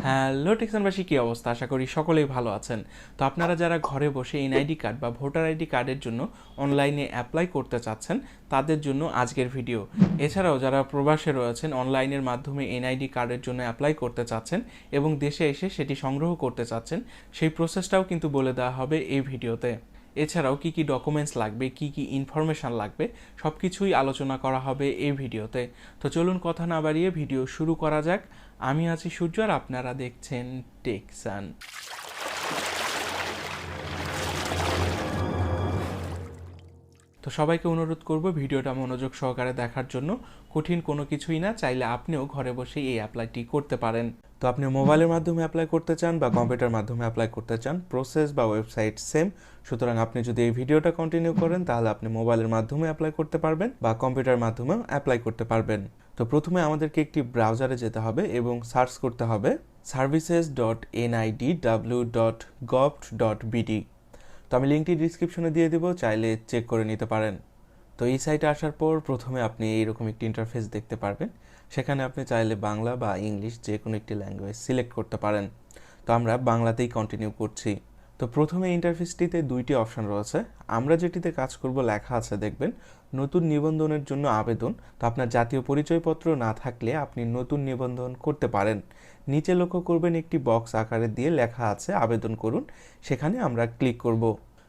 Hello, টেকসানবাসী, কী অবস্থা? আশা করি সকলেই ভালো আছেন। তো আপনারা যারা ঘরে বসে এনআইডি কার্ড বা ভোটার আইডি কার্ডের জন্য অনলাইনে অ্যাপ্লাই করতে চাচ্ছেন, তাদের জন্য আজকের ভিডিও। এছাড়াও যারা প্রবাসে রয়েছেন, অনলাইনের মাধ্যমে এনআইডি কার্ডের জন্য অ্যাপ্লাই করতে চাচ্ছেন এবং দেশে এসে সেটি সংগ্রহ করতে চাচ্ছেন, সেই প্রসেসটাও কিন্তু বলে দেওয়া হবে এই ভিডিওতে। এছাড়াও কি কি ডকুমেন্টস লাগবে, কি কি ইনফরমেশান লাগবে সব কিছুই আলোচনা করা হবে এই ভিডিওতে। তো চলুন কথা না বাড়িয়ে ভিডিও শুরু করা যাক। আমি আছি সূর্য আর আপনারা দেখছেন টেকসান তো সবাইকে অনুরোধ করব ভিডিওটা মনোযোগ সহকারে দেখার জন্য। কঠিন কোনো কিছুই না, চাইলে আপনিও ঘরে বসে এই অ্যাপ্লাইটি করতে পারেন। তো আপনি মোবাইলের মাধ্যমে অ্যাপ্লাই করতে চান বা কম্পিউটার মাধ্যমে অ্যাপ্লাই করতে চান, প্রসেস বা ওয়েবসাইট সেম। সুতরাং আপনি যদি এই ভিডিওটা কন্টিনিউ করেন, তাহলে আপনি মোবাইলের মাধ্যমে অ্যাপ্লাই করতে পারবেন বা কম্পিউটার মাধ্যমেও অ্যাপ্লাই করতে পারবেন। তো প্রথমে আমাদেরকে একটি ব্রাউজারে যেতে হবে এবং সার্চ করতে হবে services dot NID W dot gov dot BD তো আমি লিঙ্কটি ডিসক্রিপশনে দিয়ে দেবো, চাইলে চেক করে নিতে পারেন। তো এই সাইটে আসার পর প্রথমে আপনি এইরকম একটি ইন্টারফেস দেখতে পারবেন। সেখানে আপনি চাইলে বাংলা বা ইংলিশ যে কোনো একটি ল্যাঙ্গুয়েজ সিলেক্ট করতে পারেন। তো আমরা বাংলাতেই কন্টিনিউ করছি। তো প্রথমে ইন্টারফেসটিতে দুইটি অপশন রয়েছে। আমরা যেটিতে কাজ করব, লেখা আছে, দেখবেন, নতুন নিবন্ধনের জন্য আবেদন। তো আপনার জাতীয় পরিচয়পত্র না থাকলে আপনি নতুন নিবন্ধন করতে পারেন। নিচে লক্ষ্য করবেন, একটি বক্স আকারে দিয়ে লেখা আছে, আবেদন করুন। সেখানে আমরা ক্লিক করব।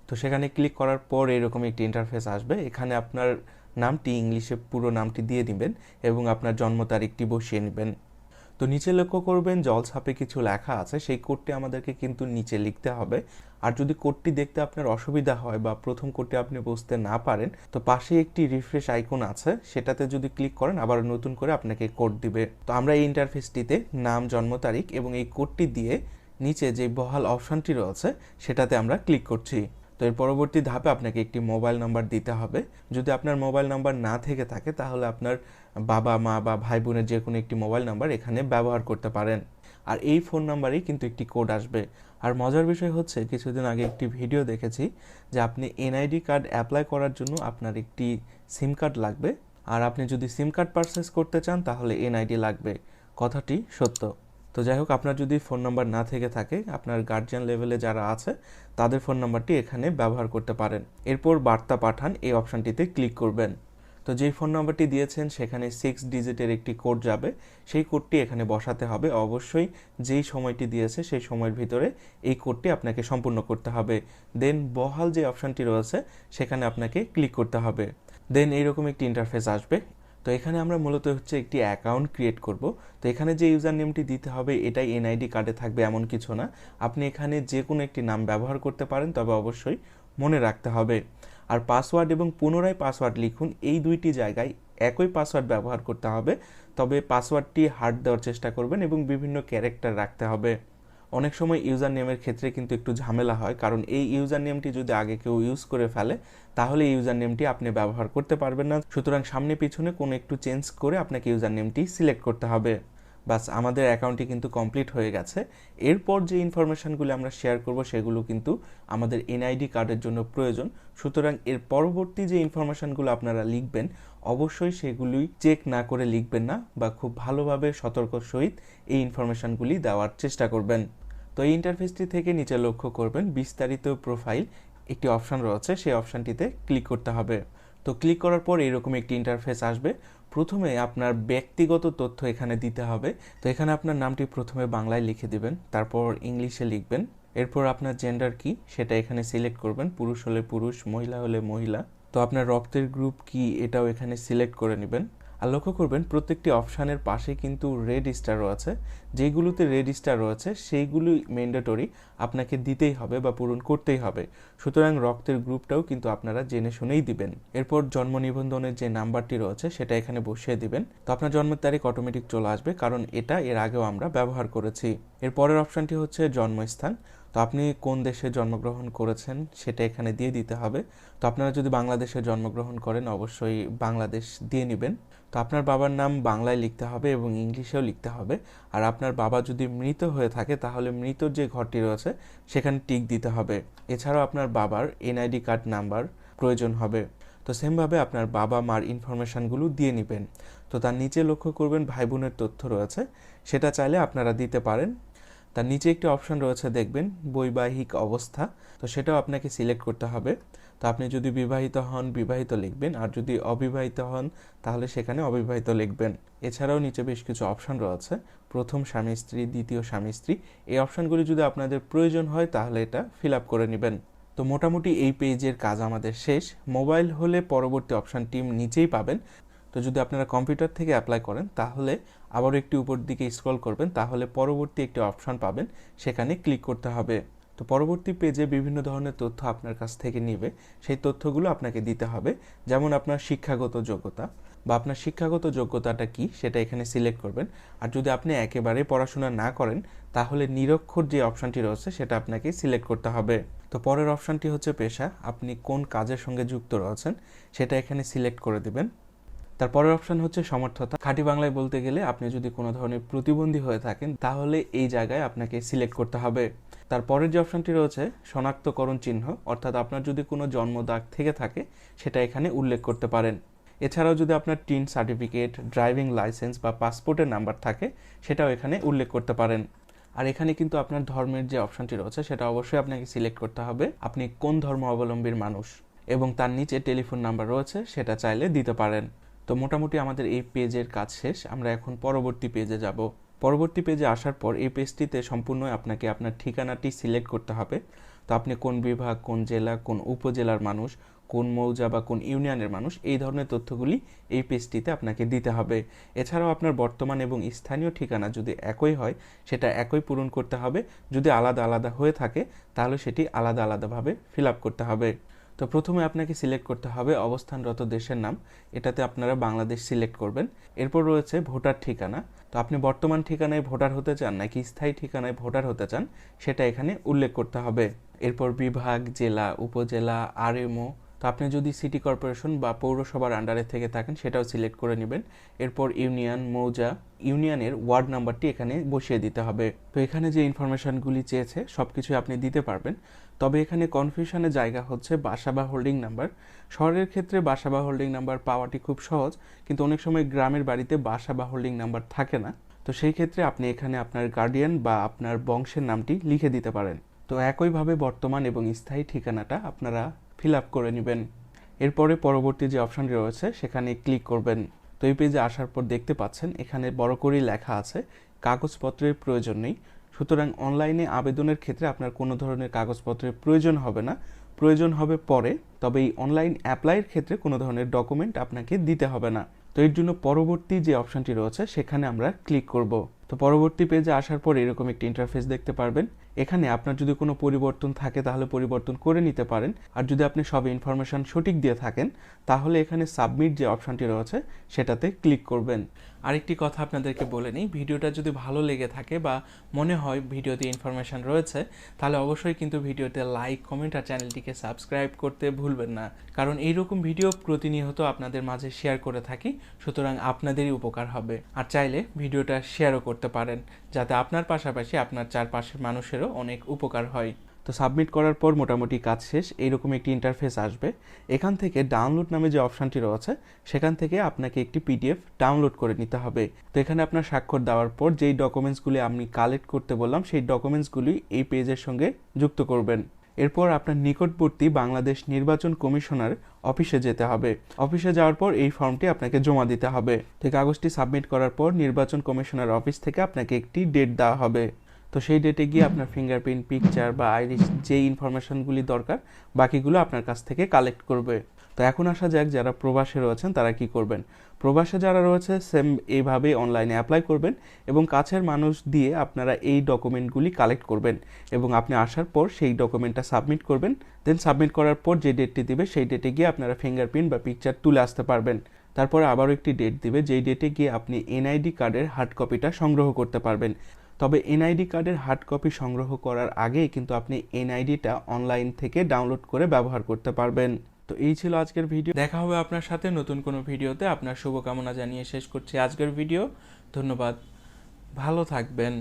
তো সেখানে ক্লিক করার পর এরকম একটি ইন্টারফেস আসবে। এখানে আপনার নামটি, ইংলিশে পুরো নামটি দিয়ে দিবেন এবং আপনার জন্ম তারিখটি বসিয়ে নেবেন। তো নিচে লক্ষ্য করবেন জল ছাপে কিছু লেখা আছে, সেই কোডটি আমাদেরকে কিন্তু নিচে লিখতে হবে। আর যদি কোডটি দেখতে আপনার অসুবিধা হয় বা প্রথম কোডটি আপনি বুঝতে না পারেন, তো পাশে একটি রিফ্রেশ আইকন আছে, সেটাতে যদি ক্লিক করেন, আবার নতুন করে আপনাকে কোড দিবে। তো আমরা এই ইন্টারফেসটিতে নাম, জন্ম তারিখ এবং এই কোডটি দিয়ে নিচে যে বহাল অপশনটি রয়েছে, সেটাতে আমরা ক্লিক করছি। এর পরবর্তী ধাপে আপনাকে একটি মোবাইল নাম্বার দিতে হবে। যদি আপনার মোবাইল নাম্বার না থেকে থাকে, তাহলে আপনার বাবা, মা বা ভাই বোনের যে কোনো একটি মোবাইল নাম্বার এখানে ব্যবহার করতে পারেন। আর এই ফোন নাম্বারেই কিন্তু একটি কোড আসবে। আর মজার বিষয় হচ্ছে, কিছুদিন আগে একটি ভিডিও দেখেছি যে আপনি এনআইডি কার্ড অ্যাপ্লাই করার জন্য আপনার একটি সিম কার্ড লাগবে। আর আপনি যদি সিম কার্ড পারচেস করতে চান, তাহলে এনআইডি লাগবে। কথাটি সত্য। তো যাই হোক, আপনার যদি ফোন নাম্বার না থেকে থাকে, আপনার গার্জিয়ান লেভেলে যারা আছে, তাদের ফোন নাম্বারটি এখানে ব্যবহার করতে পারেন। এরপর বার্তা পাঠান, এই অপশানটিতে ক্লিক করবেন। তো যেই ফোন নাম্বারটি দিয়েছেন, সেখানে সিক্স ডিজিটের একটি কোড যাবে। সেই কোডটি এখানে বসাতে হবে। অবশ্যই যেই সময়টি দিয়েছে, সেই সময়ের ভিতরে এই কোডটি আপনাকে সম্পূর্ণ করতে হবে। দেন বহাল যে অপশানটি রয়েছে, সেখানে আপনাকে ক্লিক করতে হবে। দেন এইরকম একটি ইন্টারফেস আসবে। তো এখানে আমরা মূলত হচ্ছে একটি অ্যাকাউন্ট ক্রিয়েট করব। তো এখানে যে ইউজার নেমটি দিতে হবে, এটাই এনআইডি কার্ডে থাকবে এমন কিছু না। আপনি এখানে যে কোনো একটি নাম ব্যবহার করতে পারেন, তবে অবশ্যই মনে রাখতে হবে। আর পাসওয়ার্ড এবং পুনরায় পাসওয়ার্ড লিখুন, এই দুইটি জায়গায় একই পাসওয়ার্ড ব্যবহার করতে হবে। তবে পাসওয়ার্ডটি হার্ড দেওয়ার চেষ্টা করবেন এবং বিভিন্ন ক্যারেক্টার রাখতে হবে। অনেক সময় ইউজার নেমের ক্ষেত্রে কিন্তু একটু ঝামেলা হয়, কারণ এই ইউজার নেমটি যদি আগে কেউ ইউজ করে ফেলে, তাহলে ইউজার নেমটি আপনি ব্যবহার করতে পারবেন না। সুতরাং সামনে পিছনে কোনো একটু চেঞ্জ করে আপনাকে ইউজার নেমটি সিলেক্ট করতে হবে। বাস আমাদের অ্যাকাউন্টটি কিন্তু কমপ্লিট হয়ে গেছে। এরপর যে ইনফরমেশানগুলো আমরা শেয়ার করব, সেগুলো কিন্তু আমাদের এনআইডি কার্ডের জন্য প্রয়োজন। সুতরাং এর পরবর্তী যে ইনফরমেশানগুলো আপনারা লিখবেন, অবশ্যই সেগুলি চেক না করে লিখবেন না বা খুব ভালোভাবে সতর্ক সহিত এই ইনফরমেশানগুলি দেওয়ার চেষ্টা করবেন। তো এই ইন্টারফেসটি থেকে নিচে লক্ষ্য করবেন, বিস্তারিত প্রোফাইল একটি অপশান রয়েছে, সেই অপশানটিতে ক্লিক করতে হবে। তো ক্লিক করার পর এরকম একটি ইন্টারফেস আসবে। প্রথমে আপনার ব্যক্তিগত তথ্য এখানে দিতে হবে। তো এখানে আপনার নামটি প্রথমে বাংলায় লিখে দিবেন, তারপর ইংলিশে লিখবেন। এরপর আপনার জেন্ডার কি, সেটা এখানে সিলেক্ট করবেন, পুরুষ হলে পুরুষ, মহিলা হলে মহিলা। তো আপনার রক্তের গ্রুপ কি, এটাও এখানে সিলেক্ট করে নেবেন। আর লক্ষ্য করবেন প্রত্যেকটি অপশানের পাশে কিন্তু রেড স্টার রয়েছে যেইগুলোতে রেড স্টার রয়েছে সেইগুলোই ম্যান্ডেটরি আপনাকে দিতেই হবে বা পূরণ করতেই হবে। সুতরাং রক্তের গ্রুপটাও কিন্তু আপনারা জেনে শুনেই দিবেন। এরপর জন্ম নিবন্ধনের যে নাম্বারটি রয়েছে, সেটা এখানে বসিয়ে দিবেন। তো আপনার জন্মের তারিখ অটোমেটিক চলে আসবে, কারণ এটা এর আগেও আমরা ব্যবহার করেছি। এর পরের অপশানটি হচ্ছে জন্মস্থান। তো আপনি কোন দেশে জন্মগ্রহণ করেছেন সেটা এখানে দিয়ে দিতে হবে। তো আপনারা যদি বাংলাদেশে জন্মগ্রহণ করেন, অবশ্যই বাংলাদেশ দিয়ে নেবেন। তো আপনার বাবার নাম বাংলায় লিখতে হবে এবং ইংলিশেও লিখতে হবে। আর আপনার বাবা যদি মৃত হয়ে থাকে, তাহলে মৃতর যে ঘরটি রয়েছে, সেখানে টিক দিতে হবে। এছাড়াও আপনার বাবার এনআইডি কার্ড নাম্বার প্রয়োজন হবে। তো সেমভাবে আপনার বাবা মার ইনফরমেশানগুলো দিয়ে নেবেন। তো তার নিচে লক্ষ্য করবেন ভাই বোনের তথ্য রয়েছে। সেটা চাইলে আপনারা দিতে পারেন। তার নিচে একটি অপশন রয়েছে, দেখবেন, বৈবাহিক অবস্থা। তো সেটাও আপনাকে সিলেক্ট করতে হবে। তো আপনি যদি বিবাহিত হন, বিবাহিত লিখবেন, আর যদি অবিবাহিত হন, তাহলে সেখানে অবিবাহিত লিখবেন। এছাড়াও নিচে বেশ কিছু অপশন রয়েছে। প্রথম স্বামী স্ত্রী, দ্বিতীয় স্বামী স্ত্রী। এই অপশনগুলি যদি আপনাদের প্রয়োজন হয়, তাহলে এটা ফিল আপ করে নেবেন। তো মোটামুটি এই পেজের কাজ আমাদের শেষ। মোবাইল হলে পরবর্তী অপশানটি নিচেই পাবেন। তো যদি আপনারা কম্পিউটার থেকে অ্যাপ্লাই করেন, তাহলে আবারও একটি উপর দিকে স্ক্রল করবেন, তাহলে পরবর্তী একটি অপশান পাবেন, সেখানে ক্লিক করতে হবে। তো পরবর্তী পেজে বিভিন্ন ধরনের তথ্য আপনার কাছ থেকে নিবে, সেই তথ্যগুলো আপনাকে দিতে হবে, যেমন আপনার শিক্ষাগত যোগ্যতা বা আপনার শিক্ষাগত যোগ্যতাটা কি, সেটা এখানে সিলেক্ট করবেন। আর যদি আপনি একেবারে পড়াশোনা না করেন, তাহলে নিরক্ষর যে অপশানটি রয়েছে, সেটা আপনাকে সিলেক্ট করতে হবে। তো পরের অপশানটি হচ্ছে পেশা, আপনি কোন কাজের সঙ্গে যুক্ত রয়েছেন, সেটা এখানে সিলেক্ট করে দেবেন। তারপরের অপশন হচ্ছে সমর্থতা। খাঁটি বাংলায় বলতে গেলে আপনি যদি কোনো ধরনের প্রতিবন্ধী হয়ে থাকেন, তাহলে এই জায়গায় আপনাকে সিলেক্ট করতে হবে। তারপরের যে অপশনটি রয়েছে, শনাক্তকরণ চিহ্ন, অর্থাৎ আপনার যদি কোনো জন্ম দাগ থেকে থাকে, সেটা এখানে উল্লেখ করতে পারেন। এছাড়াও যদি আপনার টিন সার্টিফিকেট ড্রাইভিং লাইসেন্স বা পাসপোর্টের নাম্বার থাকে, সেটাও এখানে উল্লেখ করতে পারেন। আর এখানে কিন্তু আপনার ধর্মের যে অপশনটি রয়েছে, সেটা অবশ্যই আপনাকে সিলেক্ট করতে হবে, আপনি কোন ধর্ম অবলম্বীর মানুষ? এবং তার নিচে টেলিফোন নাম্বার রয়েছে, সেটা চাইলে দিতে পারেন। তো মোটামুটি আমাদের এই পেজের কাজ শেষ। আমরা এখন পরবর্তী পেজে যাব। পরবর্তী পেজে আসার পর এই পেজটিতে সম্পূর্ণ আপনাকে আপনার ঠিকানাটি সিলেক্ট করতে হবে। তো আপনি কোন বিভাগ, কোন জেলা, কোন উপজেলার মানুষ, কোন মৌজা বা কোন ইউনিয়নের মানুষ, এই ধরনের তথ্যগুলি এই পেজটিতে আপনাকে দিতে হবে। এছাড়াও আপনার বর্তমান এবং স্থানীয় ঠিকানা যদি একই হয়, সেটা একই পূরণ করতে হবে। যদি আলাদা আলাদা হয়ে থাকে, তাহলে সেটি আলাদা আলাদাভাবে ফিল আপ করতে হবে। তো প্রথমে আপনাকে সিলেক্ট করতে হবে অবস্থানরত দেশের নাম। এটাতে আপনারা বাংলাদেশ সিলেক্ট করবেন। এরপর রয়েছে ভোটার ঠিকানা। তো আপনি বর্তমান ঠিকানায় ভোটার হতে চান নাকি স্থায়ী ঠিকানায় ভোটার হতে চান, সেটা এখানে উল্লেখ করতে হবে। এরপর বিভাগ, জেলা, উপজেলা, আরএমও। তো আপনি যদি সিটি কর্পোরেশন বা পৌরসভার আন্ডারে থেকে থাকেন, সেটাও সিলেক্ট করে নেবেন। এরপর ইউনিয়ন, মৌজা। ইউনিয়নের ওয়ার্ড নাম্বারটি এখানে বসিয়ে দিতে হবে। তো এখানে যে ইনফরমেশনগুলি চেয়েছে সব কিছুই আপনি দিতে পারবেন। তবে এখানে কনফিউশনের জায়গা হচ্ছে বাসা বা হোল্ডিং নাম্বার শহরের ক্ষেত্রে বাসা বা হোল্ডিং নাম্বার পাওয়াটি খুব সহজ, কিন্তু অনেক সময় গ্রামের বাড়িতে বাসা বা হোল্ডিং নাম্বার থাকে না। তো সেই ক্ষেত্রে আপনি এখানে আপনার গার্ডিয়ান বা আপনার বংশের নামটি লিখে দিতে পারেন। তো একইভাবে বর্তমান এবং স্থায়ী ঠিকানাটা আপনারা ফিল আপ করে নেবেন। এরপরে পরবর্তী যে অপশানটি রয়েছে, সেখানে ক্লিক করবেন। তো এই পেজে আসার পর দেখতে পাচ্ছেন, এখানে বড় করেই লেখা আছে, কাগজপত্রের প্রয়োজন নেই। সুতরাং অনলাইনে আবেদনের ক্ষেত্রে আপনার কোনো ধরনের কাগজপত্রের প্রয়োজন হবে না। প্রয়োজন হবে পরে, তবে এই অনলাইন অ্যাপ্লাইয়ের ক্ষেত্রে কোনো ধরনের ডকুমেন্ট আপনাকে দিতে হবে না। তো এর জন্য পরবর্তী যে অপশানটি রয়েছে, সেখানে আমরা ক্লিক করব। তো পরবর্তী পেজে আসার পর এরকম একটি ইন্টারফেস দেখতে পারবেন। এখানে আপনার যদি কোনো পরিবর্তন থাকে তাহলে পরিবর্তন করে নিতে পারেন। আর যদি আপনি সব ইনফরমেশন সঠিক দিয়ে থাকেন, তাহলে এখানে সাবমিট যে অপশানটি রয়েছে, সেটাতে ক্লিক করবেন। আরেকটি কথা আপনাদেরকে বলে নিই, ভিডিওটা যদি ভালো লেগে থাকে বা মনে হয় ভিডিওতে ইনফরমেশান রয়েছে, তাহলে অবশ্যই কিন্তু ভিডিওতে লাইক কমেন্ট আর চ্যানেলটিকে সাবস্ক্রাইব করতে ভুলবেন না। কারণ এইরকম ভিডিও প্রতিনিয়ত আপনাদের মাঝে শেয়ার করে থাকি, সুতরাং আপনাদেরই উপকার হবে। আর চাইলে ভিডিওটা শেয়ারও করতে পারেন, যাতে আপনার পাশাপাশি আপনার চারপাশের মানুষেরও অনেক উপকার হয়। তো সাবমিট করার পর মোটামুটি কাজ শেষ, এইরকম একটি ইন্টারফেস আসবে। এখান থেকে ডাউনলোড নামে যে অপশানটি রয়েছে, সেখান থেকে আপনাকে একটি পিডিএফ ডাউনলোড করে নিতে হবে। তো এখানে আপনার স্বাক্ষর দেওয়ার পর যেই ডকুমেন্টসগুলি আমি কালেক্ট করতে বললাম, সেই ডকুমেন্টসগুলি এই পেজের সঙ্গে যুক্ত করবেন। এরপর আপনার নিকটবর্তী বাংলাদেশ নির্বাচন কমিশনার অফিসে যেতে হবে। অফিসে যাওয়ার পর এই ফর্মটি আপনাকে জমা দিতে হবে। ঠিক কাগজটি সাবমিট করার পর নির্বাচন কমিশনার অফিস থেকে আপনাকে একটি ডেট দেওয়া হবে। তো সেই ডেটে গিয়ে আপনার ফিঙ্গারপ্রিন্ট পিকচার বা আইরিশ যে ইনফরমেশনগুলি দরকার, বাকিগুলো আপনার কাছ থেকে কালেক্ট করবে। তো এখন আসা যাক যারা প্রবাসে রয়েছেন, তারা কি করবেন? প্রবাসে যারা রয়েছে সেম এইভাবে অনলাইনে অ্যাপ্লাই করবেন এবং কাছের মানুষ দিয়ে আপনারা এই ডকুমেন্টগুলি কালেক্ট করবেন এবং আপনি আসার পর সেই ডকুমেন্টটা সাবমিট করবেন। দেন সাবমিট করার পর যে ডেটটি দিবে, সেই ডেটে গিয়ে আপনারা ফিঙ্গারপ্রিন্ট বা পিকচার তুলে আসতে পারবেন। তারপরে আবারও একটি ডেট দিবে, যেই ডেটে গিয়ে আপনি এনআইডি কার্ডের হার্ড কপিটা সংগ্রহ করতে পারবেন। তবে এনআইডি কার্ডের হার্ড কপি সংগ্রহ করার আগে কিন্তু আপনি এনআইডিটা অনলাইন থেকে ডাউনলোড করে ব্যবহার করতে পারবেন। তো এই ছিল আজকের ভিডিও। দেখা হবে আপনার সাথে নতুন কোনো ভিডিওতে। আপনার শুভকামনা জানিয়ে শেষ করছি আজকের ভিডিও। ধন্যবাদ। ভালো থাকবেন।